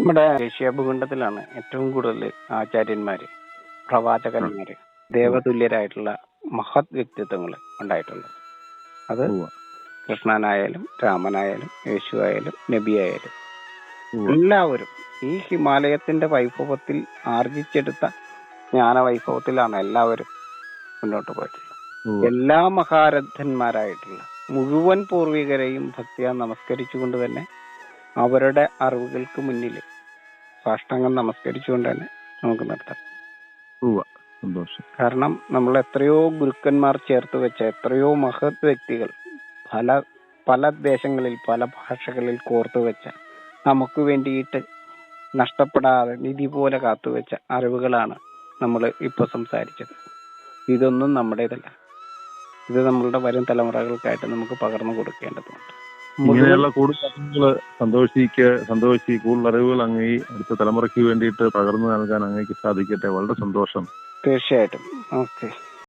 നമ്മുടെ ഏഷ്യ ഭൂഖണ്ഡത്തിലാണ് ഏറ്റവും കൂടുതൽ ആചാര്യന്മാര് പ്രവാചകന്മാര് ദേവതുല്യരായിട്ടുള്ള മഹത് വ്യക്തിത്വങ്ങൾ ഉണ്ടായിട്ടുണ്ട് അത് കൃഷ്ണനായാലും രാമനായാലും യേശു ആയാലും നബി ആയാലും. എല്ലാവരും ഈ ഹിമാലയത്തിന്റെ വൈഭവത്തിൽ ആർജിച്ചെടുത്ത ജ്ഞാന വൈഭവത്തിലാണ് എല്ലാവരും മുന്നോട്ട് പോയിട്ടുള്ളത് എല്ലാ മഹാരഥന്മാരായിട്ടുള്ള മുഴുവൻ പൂർവികരെയും ഭക്തിയാ നമസ്കരിച്ചുകൊണ്ട് തന്നെ അവരുടെ അറിവുകൾക്ക് മുന്നിൽ സാഷ്ടാംഗം നമസ്കരിച്ചുകൊണ്ട് തന്നെ നമുക്ക് നിർത്താം. സന്തോഷം. കാരണം നമ്മൾ എത്രയോ ഗുരുക്കന്മാർ ചേർത്ത് വെച്ച എത്രയോ മഹത് വ്യക്തികൾ പല പല ദേശങ്ങളിൽ പല ഭാഷകളിൽ കോർത്തു വെച്ച നമുക്ക് വേണ്ടിയിട്ട് നഷ്ടപ്പെടാതെ നിധി പോലെ കാത്തുവെച്ച അറിവുകളാണ് നമ്മൾ ഇപ്പോൾ സംസാരിച്ചത്. ഇതൊന്നും നമ്മുടേതല്ല. ഇത് നമ്മളുടെ വരും തലമുറകൾക്കായിട്ട് നമുക്ക് പകർന്നു കൊടുക്കേണ്ടതുണ്ട്. ഇങ്ങനെയുള്ള കൂടുതൽ അറിവുകൾ സന്തോഷിക്ക് സന്തോഷി കൂടുതൽ അറിവുകൾ അങ്ങ് അടുത്ത തലമുറയ്ക്ക് വേണ്ടിയിട്ട് പകർന്നു നൽകാൻ അങ്ങേക്ക് സാധിക്കട്ടെ. വളരെ സന്തോഷം. തീർച്ചയായിട്ടും. നമസ്തേ